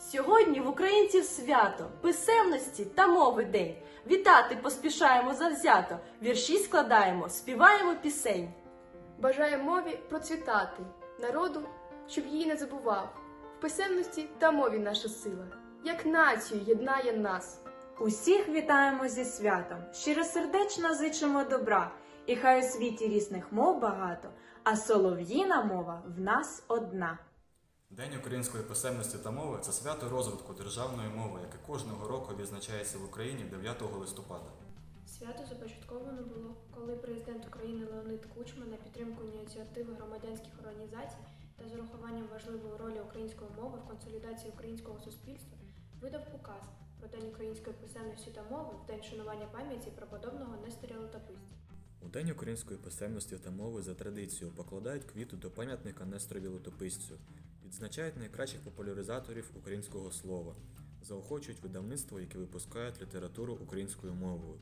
Сьогодні в українців свято, писемності та мови день. Вітати поспішаємо завзято, вірші складаємо, співаємо пісень. Бажає мові процвітати, народу, щоб її не забував. В писемності та мові наша сила, як націю єднає нас. Усіх вітаємо зі святом, щиросердечно зичимо добра, і хай у світі різних мов багато, а солов'їна мова в нас одна. День української писемності та мови це свято розвитку державної мови, яке кожного року відзначається в Україні 9 листопада. Свято започатковано було, коли президент України Леонид Кучма на підтримку ініціативи громадянських організацій та з урахуванням важливої ролі української мови в консолідації українського суспільства видав указ про День української писемності та мови в день шанування пам'яті преподобного Несторя Летописця. У День української писемності та мови за традицією покладають квіти до пам'ятника Несторові Летописцю, відзначають найкращих популяризаторів українського слова, заохочують видавництво, які випускають літературу українською мовою.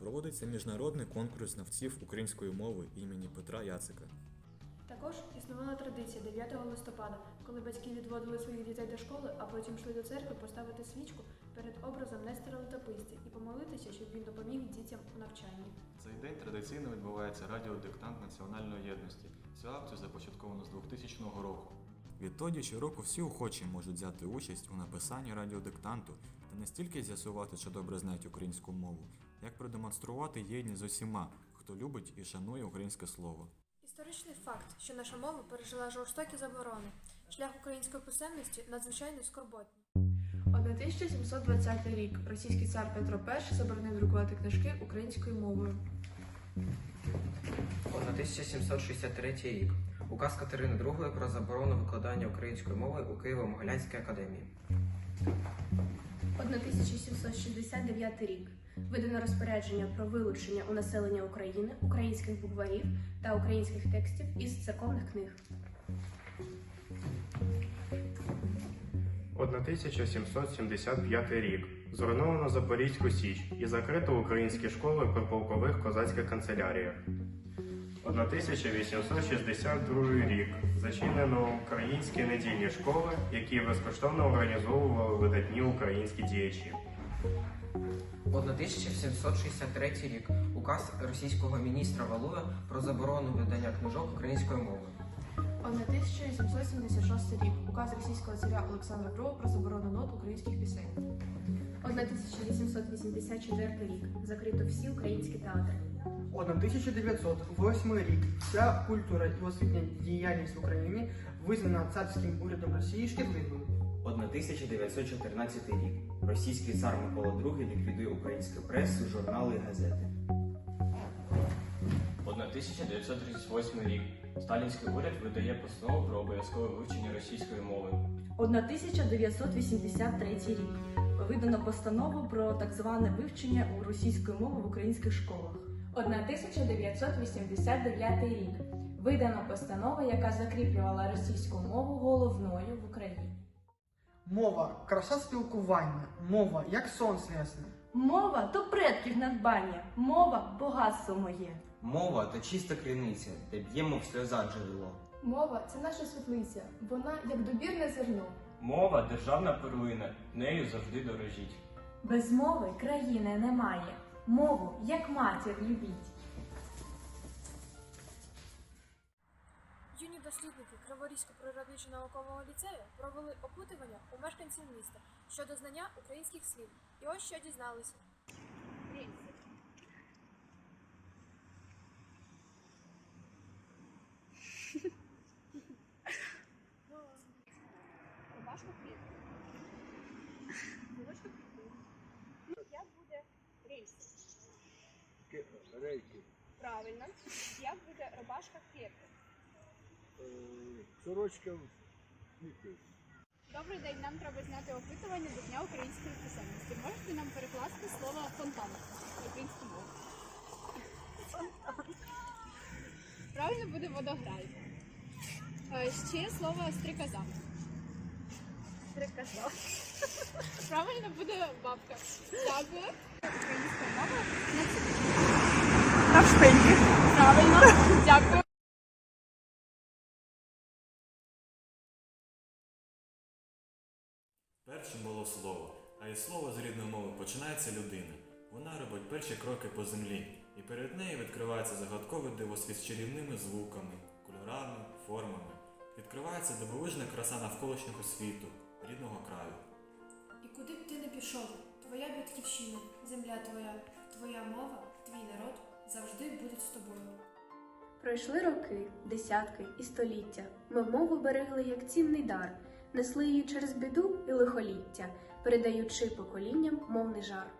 Проводиться міжнародний конкурс знавців української мови імені Петра Яцика. Також існувала традиція 9 листопада, коли батьки відводили своїх дітей до школи, а потім йшли до церкви поставити свічку перед образом Нестора Летописця і помолитися, щоб він допоміг дітям у навчанні. Цей день традиційно відбувається радіодиктант національної єдності. Цю акцію започатковано з 2000 року. Відтоді щороку всі охочі можуть взяти участь у написанні радіодиктанту та не стільки з'ясувати, що добре знають українську мову, як продемонструвати єдність з усіма, хто любить і шанує українське слово. Історичний факт, що наша мова пережила жорстокі заборони. Шлях української писемності надзвичайно скорботний. 1720 рік російський цар Петро І заборонив друкувати книжки українською мовою. 1763 рік. Указ Катерини II про заборону викладання української мови у Києво-Могилянській академії. 1769 рік видано розпорядження про вилучення у населення України українських букварів та українських текстів із церковних книг. 1775 рік. Зруйновано Запорізьку Січ і закрито українські школи при полкових козацьких канцеляріях. 1862 рік. Зачинено українські недільні школи, які безкоштовно організовували видатні українські діячі. 1763 рік. Указ російського міністра Валуя про заборону видання книжок українською мовою. 1876 рік указ російського царя Олександра II про заборону нот українських пісень. 1884 рік закрито всі українські театри. 1908 рік. Вся культура і освітня діяльність в Україні визнана царським урядом Росії шкідливою. 1914 рік. Російський цар Микола II ліквідує українську пресу, журнали і газети. 1938 рік. Сталінський уряд видає постанову про обов'язкове вивчення російської мови. 1983 рік видано постанову про так зване вивчення російської мови в українських школах. 1989 рік видано постанова, яка закріплювала російську мову головною в Україні. Мова краса спілкування, мова як сонце ясне. Мова то предків надбання, мова багатство моє. Мова то чиста криниця, де б'ємо в сльоза джерело. Мова це наша світлиця, вона як добірне зерно. Мова державна перлина, нею завжди дорожіть. Без мови країни немає. Мову, як матір, любіть. Юні дослідники Криворізького природничо-наукового ліцею провели опитування у мешканців міста щодо знання українських слів. І ось що дізналися. Рубашка клітка. Булочка клітка. Як буде рельси? Рейки. Правильно. Як буде рубашка клітка? Сорочка Добрий день, нам треба зняти опитування до Дня української писемності. Можете нам перекласти слово фонтан на українську мову? Фонтан. Правильно буде водограй. Е, Ще слово стрикоза. Стрикоза. Правильно буде бабка. Дякую. Українська мова на Навшпиньки. Правильно. Дякую. першим було слово, а із слова з рідної мови починається людина. Вона робить перші кроки по землі, і перед нею відкривається загадковий дивосвіт з чарівними звуками, кольорами, формами. Відкривається дивовижна краса навколишнього світу, рідного краю. І куди б ти не пішов, твоя батьківщина, земля твоя, твоя мова, твій народ завжди будуть з тобою. Пройшли роки, десятки і століття. Ми мову берегли як цінний дар, несли її через біду і лихоліття, передаючи поколінням мовний жар.